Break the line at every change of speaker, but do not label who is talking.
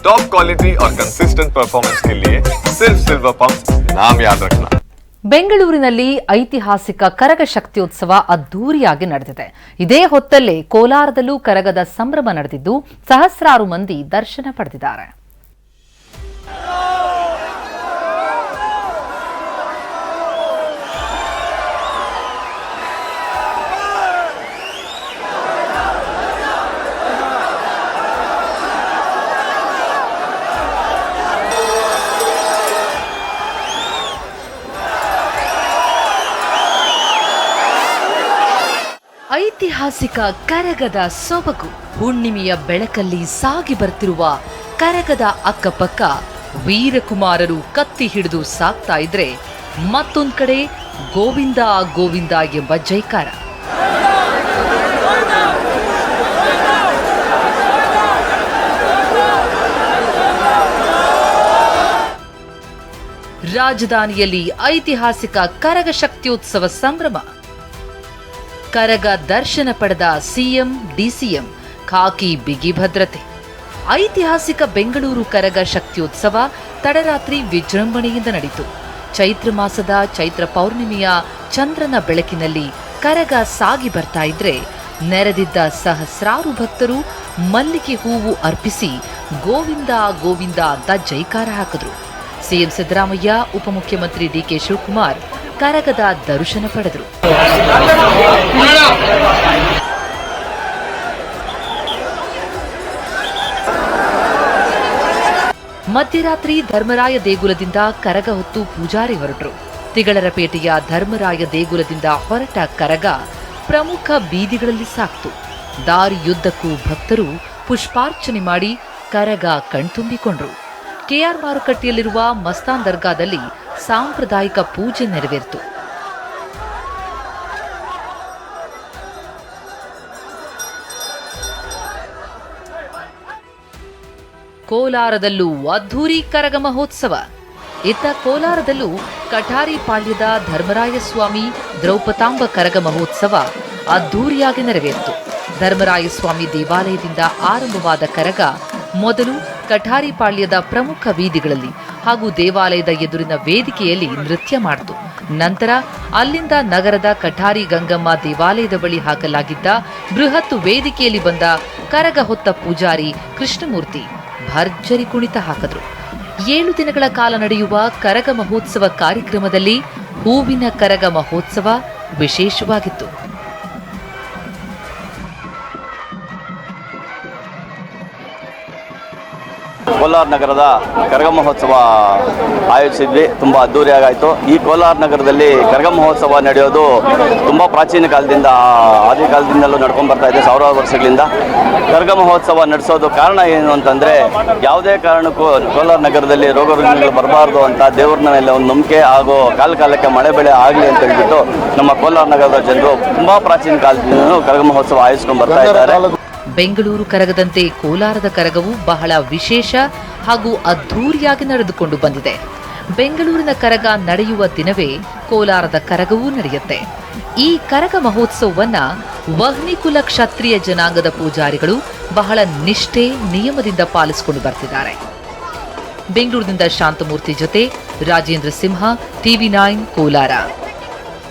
Top quality और consistent performance के लिए सिर्फ सिल्वर पंप नाम याद रखना
ಬೆಂಗಳೂರಿನಲ್ಲಿ ಐತಿಹಾಸಿಕ ಕರಗ ಶಕ್ತಿಯೋತ್ಸವ ಅದ್ದೂರಿಯಾಗಿ ನಡೆದಿದೆ ಇದೇ ಹೊತ್ತಲ್ಲೇ ಕೋಲಾರದಲ್ಲೂ ಕರಗದ ಸಂಭ್ರಮ ನಡೆದಿದ್ದು ಸಹಸ್ರಾರು ಮಂದಿ ದರ್ಶನ ಪಡೆದಿದ್ದಾರೆ ಐತಿಹಾಸಿಕ ಕರಗದ ಸೊಬಗು. ಹುಣ್ಣಿಮೆಯ ಬೆಳಕಲ್ಲಿ ಸಾಗಿ ಬರ್ತಿರುವ ಕರಗದ ಅಕ್ಕಪಕ್ಕ ವೀರಕುಮಾರರು ಕತ್ತಿ ಹಿಡಿದು ಸಾಕ್ತಾ ಇದ್ರೆ ಮತ್ತೊಂದು ಕಡೆ ಗೋವಿಂದ ಗೋವಿಂದ ಎಂಬ ಜೈಕಾರ. ರಾಜಧಾನಿಯಲ್ಲಿ ಐತಿಹಾಸಿಕ ಕರಗ ಶಕ್ತಿಯೋತ್ಸವ ಸಂಭ್ರಮ. ಕರಗ ದರ್ಶನ ಪಡೆದ ಸಿಎಂ, ಡಿಸಿಎಂ ಖಾಕಿ ಬಿಗಿ ಭದ್ರತೆ. ಐತಿಹಾಸಿಕ ಬೆಂಗಳೂರು ಕರಗ ಶಕ್ತಿಯೋತ್ಸವ ತಡರಾತ್ರಿ ವಿಜೃಂಭಣೆಯಿಂದ ನಡೆಯಿತು ಚೈತ್ರ ಮಾಸದ ಚೈತ್ರ ಪೌರ್ಣಿಮೆಯ ಚಂದ್ರನ ಬೆಳಕಿನಲ್ಲಿ ಕರಗ ಸಾಗಿ ಬರ್ತಾ ಇದ್ರೆ ನೆರೆದಿದ್ದ ಸಹಸ್ರಾರು ಭಕ್ತರು ಮಲ್ಲಿಗೆ ಹೂವು ಅರ್ಪಿಸಿ ಗೋವಿಂದ ಗೋವಿಂದ ಅಂತ ಜೈಕಾರ ಹಾಕಿದ್ರು. ಸಿಎಂ ಸಿದ್ದರಾಮಯ್ಯ, ಉಪಮುಖ್ಯಮಂತ್ರಿ ಡಿಕೆ ಶಿವಕುಮಾರ್ ಕರಗದ ದರ್ಶನ ಪಡೆದರು. ಮಧ್ಯರಾತ್ರಿ ಧರ್ಮರಾಯ ದೇಗುಲದಿಂದ ಕರಗ ಹೊತ್ತು ಪೂಜಾರಿ ಹೊರಟರು. ತಿಗಳರಪೇಟೆಯ ಧರ್ಮರಾಯ ದೇಗುಲದಿಂದ ಹೊರಟ ಕರಗ ಪ್ರಮುಖ ಬೀದಿಗಳಲ್ಲಿ ಸಾಕ್ತು. ದಾರಿಯುದ್ದಕ್ಕೂ ಭಕ್ತರು ಪುಷ್ಪಾರ್ಚನೆ ಮಾಡಿ ಕರಗ ಕಣ್ತುಂಬಿಕೊಂಡ್ರು. ಕೆಆರ್ ಮಾರುಕಟ್ಟೆಯಲ್ಲಿರುವ ಮಸ್ತಾನ್ ದರ್ಗಾದಲ್ಲಿ ಸಾಂಪ್ರದಾಯಿಕ ಪೂಜೆ ನೆರವೇರಿತು. ಕೋಲಾರದಲ್ಲೂ ಅದ್ಧೂರಿ ಕರಗ ಮಹೋತ್ಸವ. ಇತ್ತ ಕೋಲಾರದಲ್ಲೂ ಕಠಾರಿ ಪಾಳ್ಯದ ಧರ್ಮರಾಯ ಸ್ವಾಮಿ ಕರಗ ಮಹೋತ್ಸವ ಅದ್ಧೂರಿಯಾಗಿ ನೆರವೇರಿತು. ಧರ್ಮರಾಯ ಸ್ವಾಮಿ ದೇವಾಲಯದಿಂದ ಆರಂಭವಾದ ಕರಗ ಮೊದಲು ಕಠಾರಿ ಪಾಳ್ಯದ ಪ್ರಮುಖ ಬೀದಿಗಳಲ್ಲಿ ಹಾಗೂ ದೇವಾಲಯದ ಎದುರಿನ ವೇದಿಕೆಯಲ್ಲಿ ನೃತ್ಯ ಮಾಡಿತು. ನಂತರ ಅಲ್ಲಿಂದ ನಗರದ ಕಠಾರಿ ಗಂಗಮ್ಮ ದೇವಾಲಯದ ಬಳಿ ಹಾಕಲಾಗಿದ್ದ ಬೃಹತ್ ವೇದಿಕೆಯಲ್ಲಿ ಬಂದ ಕರಗ ಹೊತ್ತ ಪೂಜಾರಿ ಕೃಷ್ಣಮೂರ್ತಿ ಭರ್ಜರಿ ಕುಣಿತ ಹಾಕಿದ್ರು. ಏಳು ದಿನಗಳ ಕಾಲ ನಡೆಯುವ ಕರಗ ಮಹೋತ್ಸವ ಕಾರ್ಯಕ್ರಮದಲ್ಲಿ ಹೂವಿನ ಕರಗ ಮಹೋತ್ಸವ ವಿಶೇಷವಾಗಿತ್ತು.
ಕೋಲಾರ ನಗರದ ಕರಗ ಮಹೋತ್ಸವ ಆಯೋಜಿಸಿದ್ವಿ. ತುಂಬ ಅದ್ದೂರಿಯಾಗಾಯಿತು ಈ ಕೋಲಾರ ನಗರದಲ್ಲಿ ಕರಗ ಮಹೋತ್ಸವ ನಡೆಯೋದು ತುಂಬ ಪ್ರಾಚೀನ ಕಾಲದಿಂದ ಆದಿ ಕಾಲದಿಂದಲೂ ನಡ್ಕೊಂಡು ಬರ್ತಾ ಇದೆ ಸಾವಿರಾರು ವರ್ಷಗಳಿಂದ. ಕರಗ ಮಹೋತ್ಸವ ನಡೆಸೋದು ಕಾರಣ ಏನು ಅಂತಂದರೆ ಯಾವುದೇ ಕಾರಣಕ್ಕೂ ಕೋಲಾರ ನಗರದಲ್ಲಿ ರೋಗ ರುಜಿನಗಳು ಬರಬಾರ್ದು ಅಂತ ದೇವ್ರನ ಮೇಲೆ ಒಂದು ನಂಬಿಕೆ ಹಾಗೂ ಕಾಲ ಕಾಲಕ್ಕೆ ಮಳೆ ಬೆಳೆ ಆಗಲಿ ಅಂತ ಹೇಳ್ಬಿಟ್ಟು ನಮ್ಮ ಕೋಲಾರ ನಗರದ ಜನರು ತುಂಬ ಪ್ರಾಚೀನ ಕಾಲದಿಂದಲೂ ಕರಗ ಮಹೋತ್ಸವ ಆಯೋಜಿಸ್ಕೊಂಡು ಬರ್ತಾ ಇದ್ದಾರೆ.
ಬೆಂಗಳೂರು ಕರಗದಂತೆ ಕೋಲಾರದ ಕರಗವು ಬಹಳ ವಿಶೇಷ ಹಾಗೂ ಅದ್ಧೂರಿಯಾಗಿ ನಡೆದುಕೊಂಡು ಬಂದಿದೆ. ಬೆಂಗಳೂರಿನ ಕರಗ ನಡೆಯುವ ದಿನವೇ ಕೋಲಾರದ ಕರಗವೂ ನಡೆಯುತ್ತೆ. ಈ ಕರಗ ಮಹೋತ್ಸವವನ್ನ ವಹ್ನಿಕುಲ ಕ್ಷತ್ರಿಯ ಜನಾಂಗದ ಪೂಜಾರಿಗಳು ಬಹಳ ನಿಷ್ಠೆ, ನಿಯಮದಿಂದ ಪಾಲಿಸಿಕೊಂಡು ಬರ್ತಿದ್ದಾರೆ. ಬೆಂಗಳೂರಿನಿಂದ ಶಾಂತಮೂರ್ತಿ ಜೊತೆ ರಾಜೇಂದ್ರ ಸಿಂಹ, ಟಿವಿ ನೈನ್, ಕೋಲಾರ.